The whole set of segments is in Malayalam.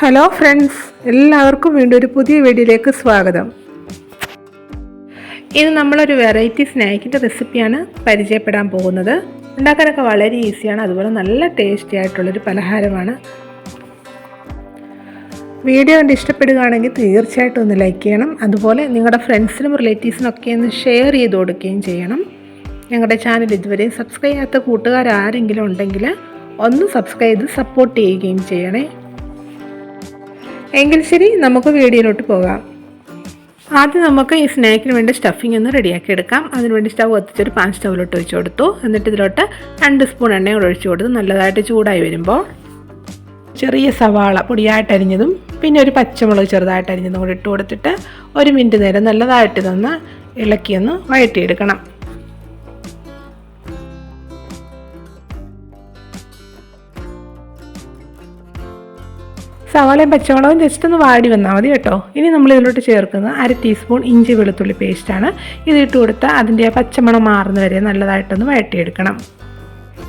ഹലോ ഫ്രണ്ട്സ് എല്ലാവർക്കും വീണ്ടും ഒരു പുതിയ വീഡിയോയിലേക്ക് സ്വാഗതം. ഇത് നമ്മളൊരു വെറൈറ്റി സ്നാക്കിന്റെ റെസിപ്പിയാണ് പരിചയപ്പെടാൻ പോകുന്നത്. ഉണ്ടാക്കാനൊക്കെ വളരെ ഈസിയാണ് അതുപോലെ നല്ല ടേസ്റ്റി ആയിട്ടുള്ളൊരു പലഹാരമാണ്. വീഡിയോ കണ്ട് ഇഷ്ടപ്പെടുകയാണെങ്കിൽ തീർച്ചയായിട്ടും ഒന്ന് ലൈക്ക് ചെയ്യണം. അതുപോലെ നിങ്ങളുടെ ഫ്രണ്ട്സിനും റിലേറ്റീവ്സിനൊക്കെ ഒന്ന് ഷെയർ ചെയ്ത് കൊടുക്കുകയും ചെയ്യണം. ഞങ്ങളുടെ ചാനൽ ഇതുവരെയും സബ്സ്ക്രൈബ് ചെയ്യാത്ത കൂട്ടുകാരാരെങ്കിലും ഉണ്ടെങ്കിൽ ഒന്ന് സബ്സ്ക്രൈബ് ചെയ്ത് സപ്പോർട്ട് ചെയ്യുകയും ചെയ്യണേ. എങ്കിൽ ശരി നമുക്ക് വീഡിയോയിലോട്ട് പോകാം. ആദ്യം നമുക്ക് ഈ സ്നാക്കിന് വേണ്ടി സ്റ്റഫിംഗ് ഒന്ന് റെഡിയാക്കി എടുക്കാം. അതിനുവേണ്ടി സ്റ്റവ് കത്തിച്ചൊരു പാൻ സ്റ്റൗവിലോട്ട് ഒഴിച്ചു കൊടുത്തു. എന്നിട്ട് ഇതിലോട്ട് രണ്ട് സ്പൂൺ എണ്ണ കൂടെ ഒഴിച്ചു കൊടുത്തു നല്ലതായിട്ട് ചൂടായി വരുമ്പോൾ ചെറിയ സവാള പൊടിയായിട്ട് അരിഞ്ഞതും പിന്നെ ഒരു പച്ചമുളക് ചെറുതായിട്ട് അരിഞ്ഞതും കൂടി ഇട്ട് കൊടുത്തിട്ട് ഒരു മിനിറ്റ് നേരം നല്ലതായിട്ട് ഇതൊന്ന് ഇളക്കിയൊന്ന് വഴറ്റിയെടുക്കണം. സവാളയും പച്ചമുളകും ജസ്റ്റ് ഒന്ന് വാടി വന്നാൽ മതി കേട്ടോ. ഇനി നമ്മൾ ഇതിലോട്ട് ചേർക്കുന്നത് അര ടീസ്പൂൺ ഇഞ്ചി വെളുത്തുള്ളി പേസ്റ്റാണ് ഇതിട്ട് ഇട്ട് കൊടുത്താൽ അതിന്റെ പച്ചമണം മാറുന്ന വരെ നല്ലതായിട്ടൊന്ന് വഴട്ടിയെടുക്കണം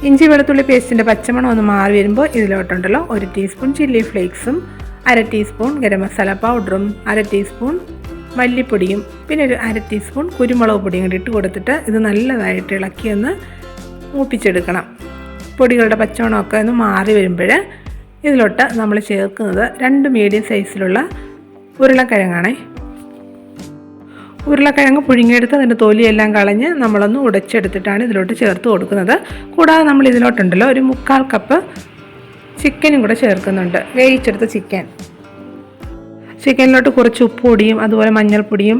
ഇഞ്ചി വെളുത്തുള്ളി പേസ്റ്റിന്റെ പച്ചമണം ഒന്ന് മാറി വരുമ്പോൾ ഇതിലോട്ടുണ്ടല്ലോ ഒരു ടീസ്പൂൺ ചില്ലി ഫ്ലേക്സും അര ടീസ്പൂൺ ഗരം മസാല പൗഡറും അര ടീസ്പൂൺ മല്ലിപ്പൊടിയും പിന്നെ ഒരു അര ടീസ്പൂൺ കുരുമുളക് പൊടിയും കൂടി ഇട്ട് കൊടുത്തിട്ട് ഇത് നല്ലതായിട്ട് ഇളക്കി ഒന്ന് മൂപ്പിച്ചെടുക്കണം. പൊടികളുടെ പച്ചമണമൊക്കെ ഒന്ന് മാറി വരുമ്പോൾ ഇതിലോട്ട് നമ്മൾ ചേർക്കുന്നത് രണ്ട് മീഡിയം സൈസിലുള്ള ഉരുളക്കിഴങ്ങാണേ. ഉരുളക്കിഴങ്ങ് പുഴുങ്ങിയെടുത്ത് അതിന്റെ തൊലിയെല്ലാം കളഞ്ഞ് നമ്മളൊന്ന് ഉടച്ചെടുത്തിട്ടാണ് ഇതിലോട്ട് ചേർത്ത് കൊടുക്കുന്നത്. കൂടാതെ നമ്മൾ ഇതിലോട്ടുണ്ടല്ലോ ഒരു മുക്കാൽ കപ്പ് ചിക്കനും കൂടെ ചേർക്കുന്നുണ്ട്. വേവിച്ചെടുത്ത ചിക്കൻ ചിക്കനിലോട്ട് കുറച്ച് ഉപ്പുപൊടിയും അതുപോലെ മഞ്ഞൾപ്പൊടിയും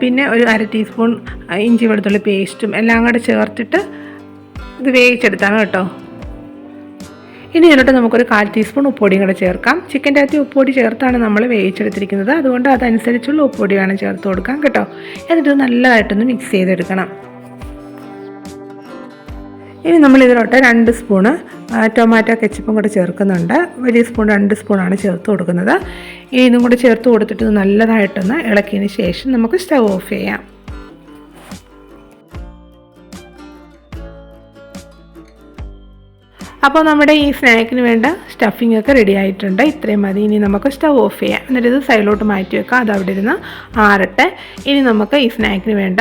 പിന്നെ ഒരു അര ടീസ്പൂൺ ഇഞ്ചി വെളുത്തുള്ളി പേസ്റ്റും എല്ലാം കൂടെ ചേർത്തിട്ട് ഇത് വേവിച്ചെടുത്താണ് കേട്ടോ. ഇനി ഇതിലോട്ട് നമുക്കൊരു കാൽ ടീസ്പൂൺ ഉപ്പൊടിയും കൂടെ ചേർക്കാം. ചിക്കന്റെ അകത്ത് ഉപ്പൊടി ചേർത്താണ് നമ്മൾ വേവിച്ചെടുത്തിരിക്കുന്നത്. അതുകൊണ്ട് അതനുസരിച്ചുള്ള ഉപ്പൊടി വേണം ചേർത്ത് കൊടുക്കാം കേട്ടോ. എന്നിട്ട് നല്ലതായിട്ടൊന്ന് മിക്സ് ചെയ്തെടുക്കണം. ഇനി നമ്മൾ ഇതിലോട്ട് രണ്ട് സ്പൂണ് ടൊമാറ്റോ കെച്ചപ്പും കൂടെ ചേർക്കുന്നുണ്ട്. വലിയ സ്പൂൺ രണ്ട് സ്പൂണാണ് ചേർത്ത് കൊടുക്കുന്നത്. ഇതും കൂടെ ചേർത്ത് കൊടുത്തിട്ട് നല്ലതായിട്ടൊന്ന് ഇളക്കിയതിന് ശേഷം നമുക്ക് സ്റ്റവ് ഓഫ് ചെയ്യാം. അപ്പോൾ നമ്മുടെ ഈ സ്നാക്കിന് വേണ്ട സ്റ്റഫിംഗ് ഒക്കെ റെഡി ആയിട്ടുണ്ട്. ഇത്രയും മതി. ഇനി നമുക്ക് സ്റ്റവ് ഓഫ് ചെയ്യാം. എന്നിട്ട് ഇത് സൈഡിലോട്ട് മാറ്റി വെക്കാം. അത് അവിടെ ഇരുന്ന് ആറട്ടെ. ഇനി നമുക്ക് ഈ സ്നാക്കിന് വേണ്ട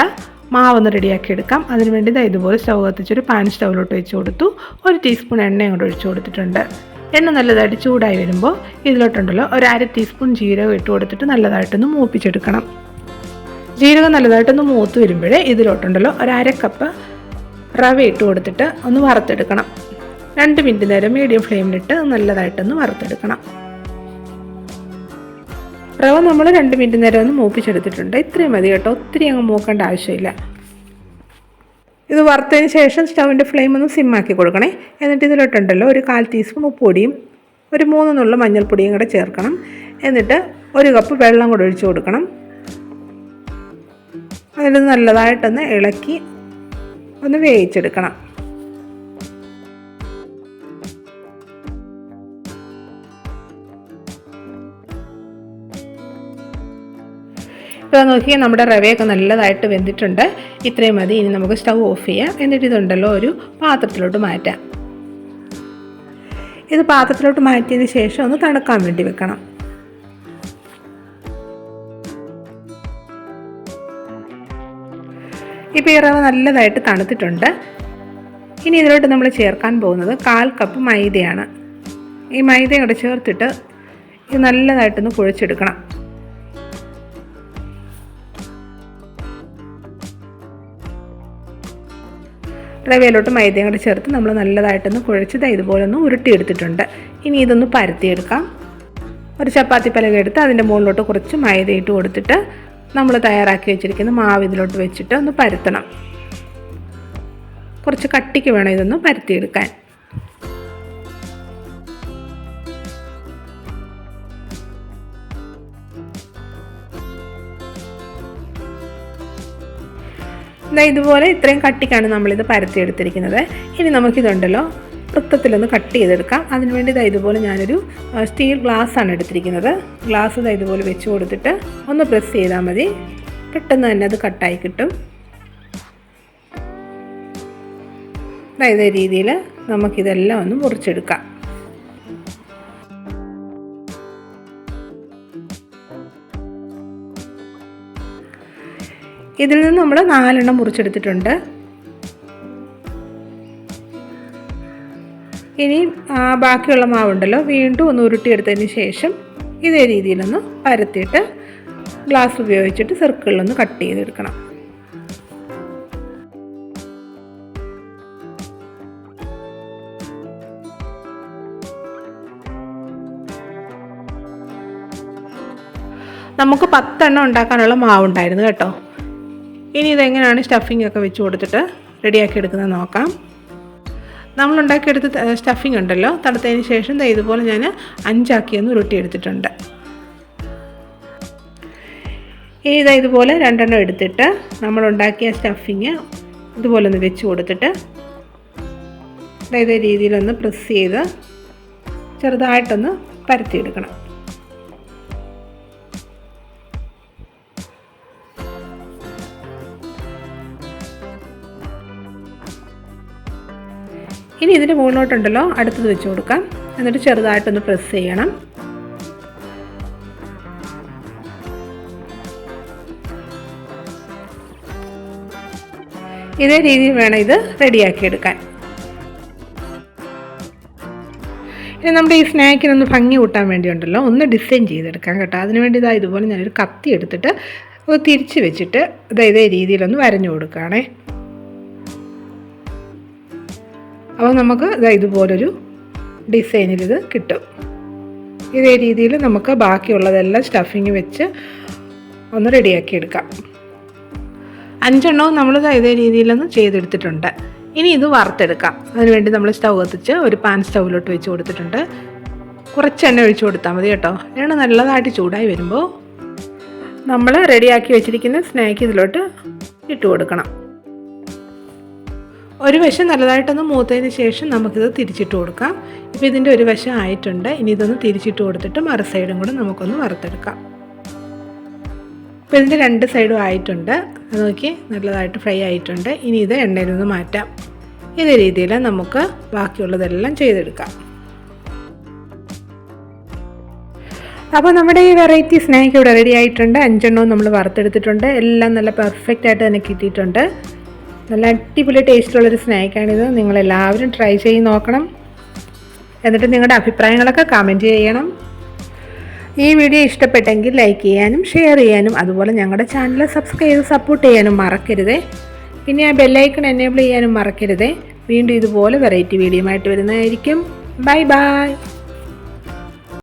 മാവൊന്ന് റെഡിയാക്കി എടുക്കാം. അതിന് വേണ്ടി ഇതാ ഇതുപോലെ സ്റ്റവ് കത്തിച്ചൊരു പാൻ സ്റ്റൗവിലോട്ട് വെച്ച് കൊടുത്തു. ഒരു ടീസ്പൂൺ എണ്ണ അങ്ങോട്ട് ഒഴിച്ചു കൊടുത്തിട്ടുണ്ട്. എണ്ണ നല്ലതായിട്ട് ചൂടായി വരുമ്പോൾ ഇതിലോട്ടുണ്ടല്ലോ ഒരു അര ടീസ്പൂൺ ജീരകം ഇട്ട് കൊടുത്തിട്ട് നല്ലതായിട്ടൊന്ന് മൂപ്പിച്ചെടുക്കണം. ജീരകം നല്ലതായിട്ടൊന്ന് മൂത്ത് വരുമ്പോഴേ ഇതിലോട്ടുണ്ടല്ലോ ഒരു അര കപ്പ് റവ ഇട്ട് കൊടുത്തിട്ട് ഒന്ന് വറുത്തെടുക്കണം. രണ്ട് മിനിറ്റ് നേരം മീഡിയം ഫ്ലെയിമിലിട്ട് നല്ലതായിട്ടൊന്ന് വറുത്തെടുക്കണം. റവ നമ്മൾ രണ്ട് മിനിറ്റ് നേരം ഒന്ന് മൂപ്പിച്ചെടുത്തിട്ടുണ്ട്. ഇത്രയും മതി കേട്ടോ. ഒത്തിരി അങ്ങ് മൂക്കേണ്ട ആവശ്യമില്ല. ഇത് വറുത്തതിന് ശേഷം സ്റ്റൗവിന്റെ ഫ്ലെയിം ഒന്ന് സിമ്മാക്കി കൊടുക്കണേ. എന്നിട്ട് ഇതിലോട്ടുണ്ടല്ലോ ഒരു കാൽ ടീസ്പൂൺ ഉപ്പുപൊടിയും ഒരു മൂന്ന് നുള്ള മഞ്ഞൾപ്പൊടിയും കൂടെ ചേർക്കണം. എന്നിട്ട് ഒരു കപ്പ് വെള്ളം കൂടെ ഒഴിച്ചു കൊടുക്കണം. അതിൽ നല്ലതായിട്ടൊന്ന് ഇളക്കി ഒന്ന് വേവിച്ചെടുക്കണം. ഇപ്പോൾ നോക്കിയാൽ നമ്മുടെ റവയൊക്കെ നല്ലതായിട്ട് വെന്തിട്ടുണ്ട്. ഇത്രയും മതി. ഇനി നമുക്ക് സ്റ്റൗ ഓഫ് ചെയ്യാം. എന്നിട്ട് ഇതുണ്ടല്ലോ ഒരു പാത്രത്തിലോട്ട് മാറ്റാം. ഇത് പാത്രത്തിലോട്ട് മാറ്റിയതിന് ശേഷം ഒന്ന് തണുക്കാൻ വേണ്ടി വെക്കണം. ഇപ്പോൾ ഈ റവ നല്ലതായിട്ട് തണുത്തിട്ടുണ്ട്. ഇനി ഇതിലോട്ട് നമ്മൾ ചേർക്കാൻ പോകുന്നത് കാൽ കപ്പ് മൈദയാണ്. ഈ മൈദയും കൂടെ ചേർത്തിട്ട് ഇത് നല്ലതായിട്ടൊന്ന് കുഴച്ചെടുക്കണം. റവയിലോട്ട് മൈദയും കൂടെ ചേർത്ത് നമ്മൾ നല്ലതായിട്ടൊന്ന് കുഴച്ചത് ഇതുപോലെ ഒന്ന് ഉരുട്ടിയെടുത്തിട്ടുണ്ട്. ഇനി ഇതൊന്ന് പരത്തിയെടുക്കാം. ഒരു ചപ്പാത്തി പലക എടുത്ത് അതിന്റെ മുകളിലോട്ട് കുറച്ച് മൈദ ഇട്ട് കൊടുത്തിട്ട് നമ്മൾ തയ്യാറാക്കി വെച്ചിരിക്കുന്ന മാവ് ഇതിലോട്ട് വെച്ചിട്ട് ഒന്ന് പരത്തണം. കുറച്ച് കട്ടിക്ക് വേണം ഇതൊന്ന് പരത്തിയെടുക്കാൻ. ഇതുപോലെ ഇത്രയും കട്ടിക്കാണ് നമ്മളിത് പരത്തിയെടുത്തിരിക്കുന്നത്. ഇനി നമുക്കിതുണ്ടല്ലോ വൃത്തത്തിലൊന്ന് കട്ട് ചെയ്തെടുക്കാം. അതിനുവേണ്ടി ഇതാ ഇതുപോലെ ഞാനൊരു സ്റ്റീൽ ഗ്ലാസ് ആണ് എടുത്തിരിക്കുന്നത്. ഗ്ലാസ് ഇതാ ഇതുപോലെ വെച്ച് കൊടുത്തിട്ട് ഒന്ന് പ്രസ് ചെയ്താൽ മതി. പെട്ടെന്ന് തന്നെ അത് കട്ടായി കിട്ടും. ഇതേ രീതിയിൽ നമുക്കിതെല്ലാം ഒന്ന് മുറിച്ചെടുക്കാം. ഇതിൽ നിന്ന് നമ്മൾ നാലെണ്ണം മുറിച്ചെടുത്തിട്ടുണ്ട്. ഇനി ബാക്കിയുള്ള മാവുണ്ടല്ലോ. വീണ്ടും ഒന്ന് ഉരുട്ടിയെടുത്തതിന് ശേഷം ഇതേ രീതിയിലൊന്ന് പരത്തിയിട്ട് ഗ്ലാസ് ഉപയോഗിച്ചിട്ട് സർക്കിളിലൊന്ന് കട്ട് ചെയ്തെടുക്കണം. നമുക്ക് പത്തെണ്ണം ഉണ്ടാക്കാനുള്ള മാവുണ്ടായിരുന്നു കേട്ടോ. ഇനി ഇതെങ്ങനെയാണ് സ്റ്റഫിംഗ് ഒക്കെ വെച്ച് കൊടുത്തിട്ട് റെഡിയാക്കി എടുക്കുന്നത് നോക്കാം. നമ്മൾ ഉണ്ടാക്കിയെടുത്ത സ്റ്റഫിംഗ് ഉണ്ടല്ലോ. തണുത്തതിന് ശേഷം ഇതുപോലെ ഞാൻ അഞ്ചാക്കിയൊന്ന് ഉരുട്ടിയെടുത്തിട്ടുണ്ട് ഇനി ഇതാ ഇതുപോലെ രണ്ടെണ്ണം എടുത്തിട്ട് നമ്മൾ ഉണ്ടാക്കിയ സ്റ്റഫിങ് ഇതുപോലെ ഒന്ന് വെച്ച് കൊടുത്തിട്ട് ഇതേ രീതിയിലൊന്ന് പ്രസ് ചെയ്ത് ചെറുതായിട്ടൊന്ന് പരത്തിയെടുക്കണം ഇതിന്റെ മുകളിലോട്ടുണ്ടല്ലോ അടുത്തത് വെച്ച് കൊടുക്കാം. എന്നിട്ട് ചെറുതായിട്ടൊന്ന് പ്രസ് ചെയ്യണം. ഇതേ രീതിയിൽ വേണം ഇത് റെഡിയാക്കി എടുക്കാൻ ഇനി നമ്മുടെ ഈ സ്നാക്കിനൊന്ന് ഭംഗി കൂട്ടാൻ വേണ്ടിയുണ്ടല്ലോ ഒന്ന് ഡിസൈൻ ചെയ്തെടുക്കാം കേട്ടോ. അതിന് വേണ്ടി ഇതാ ഇതുപോലെ ഞാനൊരു കത്തി എടുത്തിട്ട് തിരിച്ച് വെച്ചിട്ട് ഇതേ രീതിയിലൊന്ന് വരഞ്ഞു കൊടുക്കുകയാണേ. അപ്പോൾ നമുക്ക് ഇതാ ഇതുപോലൊരു ഡിസൈനിൽ ഇത് കിട്ടും. ഇതേ രീതിയിൽ നമുക്ക് ബാക്കിയുള്ളതെല്ലാം സ്റ്റഫിങ് വെച്ച് ഒന്ന് റെഡിയാക്കി എടുക്കാം. അഞ്ചെണ്ണവും നമ്മൾ ഇതേ രീതിയിലൊന്ന് ചെയ്തെടുത്തിട്ടുണ്ട്. ഇനി ഇത് വറുത്തെടുക്കാം. അതിനുവേണ്ടി നമ്മൾ സ്റ്റൗ കത്തിച്ച് ഒരു പാൻ സ്റ്റൗവിലോട്ട് വെച്ച് കൊടുത്തിട്ടുണ്ട്. കുറച്ച് എണ്ണ ഒഴിച്ചു കൊടുത്താൽ മതി കേട്ടോ. എണ്ണ നല്ലതായിട്ട് ചൂടായി വരുമ്പോൾ നമ്മൾ റെഡിയാക്കി വെച്ചിരിക്കുന്ന സ്നാക്ക് ഇതിലോട്ട് ഇട്ട് കൊടുക്കണം. ഒരു വശം നല്ലതായിട്ടൊന്ന് മൂത്തതിന് ശേഷം നമുക്കിത് തിരിച്ചിട്ട് കൊടുക്കാം. ഇപ്പോൾ ഇതിന്റെ ഒരു വശം ആയിട്ടുണ്ട്. ഇനി ഇതൊന്ന് തിരിച്ചിട്ട് കൊടുത്തിട്ട് മറു സൈഡും കൂടെ നമുക്കൊന്ന് വറുത്തെടുക്കാം. ഇപ്പോൾ ഇതിന്റെ രണ്ട് സൈഡും ആയിട്ടുണ്ട്. അത് നോക്കി നല്ലതായിട്ട് ഫ്രൈ ആയിട്ടുണ്ട്. ഇനി ഇത് എണ്ണയിൽ നിന്ന് മാറ്റാം. ഇതേ രീതിയിൽ നമുക്ക് ബാക്കിയുള്ളതെല്ലാം ചെയ്തെടുക്കാം. അപ്പോൾ നമ്മുടെ ഈ വെറൈറ്റി സ്നാക്ക് ഇവിടെ റെഡി ആയിട്ടുണ്ട്. അഞ്ചെണ്ണവും നമ്മൾ വറുത്തെടുത്തിട്ടുണ്ട്. എല്ലാം നല്ല പെർഫെക്റ്റ് ആയിട്ട് തന്നെ കിട്ടിയിട്ടുണ്ട്. നല്ല അടിപൊളി ടേസ്റ്റുള്ളൊരു സ്നാക്കാണിത്. നിങ്ങളെല്ലാവരും ട്രൈ ചെയ്ത് നോക്കണം. എന്നിട്ട് നിങ്ങളുടെ അഭിപ്രായങ്ങളൊക്കെ കമന്റ് ചെയ്യണം. ഈ വീഡിയോ ഇഷ്ടപ്പെട്ടെങ്കിൽ ലൈക്ക് ചെയ്യാനും ഷെയർ ചെയ്യാനും അതുപോലെ ഞങ്ങളുടെ ചാനൽ സബ്സ്ക്രൈബ് ചെയ്ത് സപ്പോർട്ട് ചെയ്യാനും മറക്കരുതേ. പിന്നെ ആ ബെല്ലൈക്കൺ എനേബിൾ ചെയ്യാനും മറക്കരുതേ. വീണ്ടും ഇതുപോലെ വെറൈറ്റി വീഡിയോ ആയിട്ട് വരുന്നതായിരിക്കും. Bye bye